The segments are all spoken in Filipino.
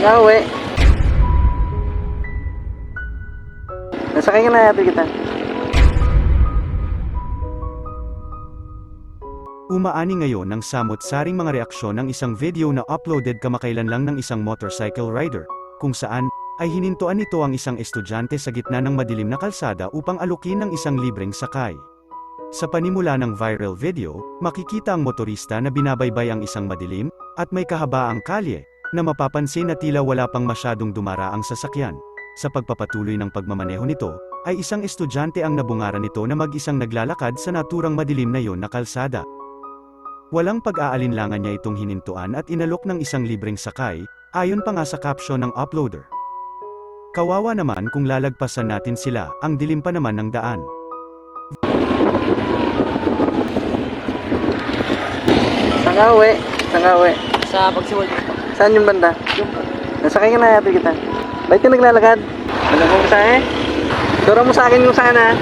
Saan ka uwi? Nasakay ka na natin kita. Umaani ngayon ng samot-saring mga reaksyon ng isang video na uploaded kamakailan lang ng isang motorcycle rider, kung saan, ay hinintuan nito ang isang estudyante sa gitna ng madilim na kalsada upang alukin ng isang libreng sakay. Sa panimula ng viral video, makikita ang motorista na binabaybay ang isang madilim, at may kahabaang kalye, na mapapansin na tila wala pang masyadong dumaraang sasakyan. Sa pagpapatuloy ng pagmamaneho nito, ay isang estudyante ang nabungaran nito na mag-isang naglalakad sa naturang madilim na yon na kalsada. Walang pag-aalinlangan niya itong hinintuan at inalok ng isang libreng sakay, ayon pa nga sa caption ng uploader. Kawawa naman kung lalagpasan natin sila, ang dilim pa naman ng daan. Ka uwi? Sa pagsiwal. Saan yung banda? Yung Nasakay ka na natin kita. Ba't ka naglalakad? Alam mo sa eh? Turo mo sa akin kung saan ha?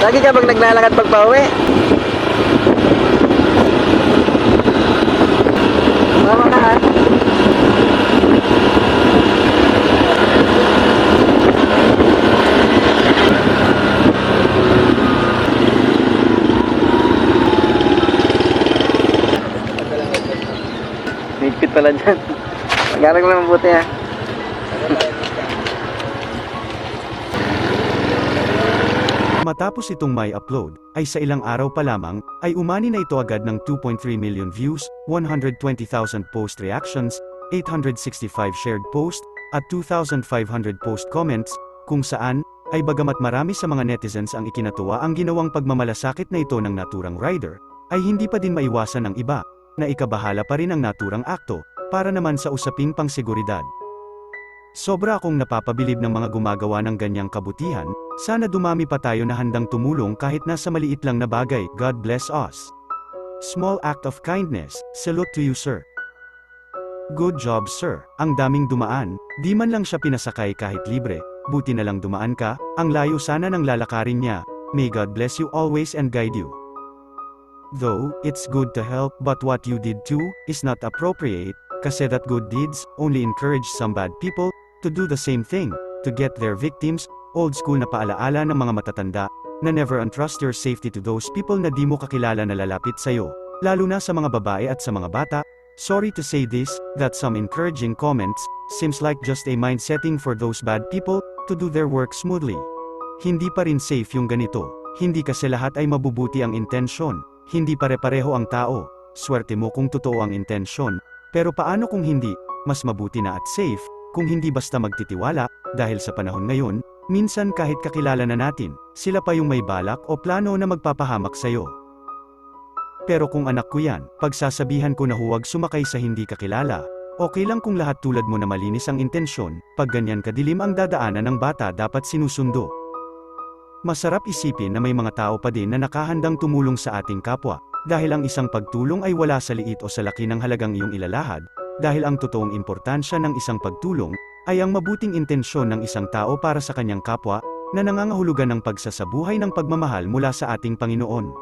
Lagi ka bang naglalakad pag pauwi? Tama ka ha? Pala dyan. Mag-aral lang mabuti ha. Matapos itong may upload, ay sa ilang araw pa lamang, ay umani na ito agad ng 2.3 million views, 120,000 post reactions, 865 shared post, at 2,500 post comments, kung saan, ay bagamat marami sa mga netizens ang ikinatuwa ang ginawang pagmamalasakit na ito ng naturang rider, ay hindi pa din maiwasan ng iba, na ikabahala pa rin ang naturang akto, para naman sa usaping pangseguridad. Sobra akong napapabilib ng mga gumagawa ng ganyang kabutihan, sana dumami pa tayo na handang tumulong kahit nasa maliit lang na bagay, God bless us. Small act of kindness, salute to you sir. Good job sir, ang daming dumaan, di man lang siya pinasakay kahit libre, buti na lang dumaan ka, ang layo sana ng lalakarin niya, may God bless you always and guide you. Though, it's good to help but what you did too, is not appropriate, kasi that good deeds, only encourage some bad people, to do the same thing, to get their victims, old school na paalaala ng mga matatanda, na never entrust your safety to those people na di mo kakilala na lalapit sa'yo, lalo na sa mga babae at sa mga bata, sorry to say this, that some encouraging comments, seems like just a mind setting for those bad people, to do their work smoothly. Hindi pa rin safe yung ganito, hindi kasi lahat ay mabubuti ang intensyon, hindi pare-pareho ang tao, swerte mo kung totoo ang intensyon, pero paano kung hindi, mas mabuti na at safe, kung hindi basta magtitiwala, dahil sa panahon ngayon, minsan kahit kakilala na natin, sila pa yung may balak o plano na magpapahamak sa'yo. Pero kung anak ko yan, pagsasabihan ko na huwag sumakay sa hindi kakilala, okay lang kung lahat tulad mo na malinis ang intensyon, pag ganyan kadilim ang dadaanan ng bata dapat sinusundo. Masarap isipin na may mga tao pa din na nakahandang tumulong sa ating kapwa, dahil ang isang pagtulong ay wala sa liit o sa laki ng halagang iyong ilalahad, dahil ang totoong importansya ng isang pagtulong, ay ang mabuting intensyon ng isang tao para sa kanyang kapwa, na nangangahulugan ng pagsasabuhay ng pagmamahal mula sa ating Panginoon.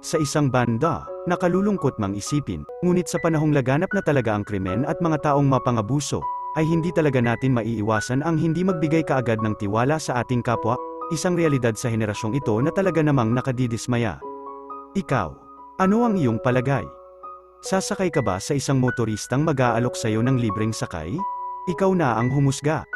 Sa isang banda, nakalulungkot mang isipin, ngunit sa panahong laganap na talaga ang krimen at mga taong mapangabuso, ay hindi talaga natin maiiwasan ang hindi magbigay kaagad ng tiwala sa ating kapwa, isang realidad sa henerasyong ito na talaga namang nakadidismaya. Ikaw, ano ang iyong palagay? Sasakay ka ba sa isang motoristang mag-aalok sa'yo ng libreng sakay? Ikaw na ang humusga.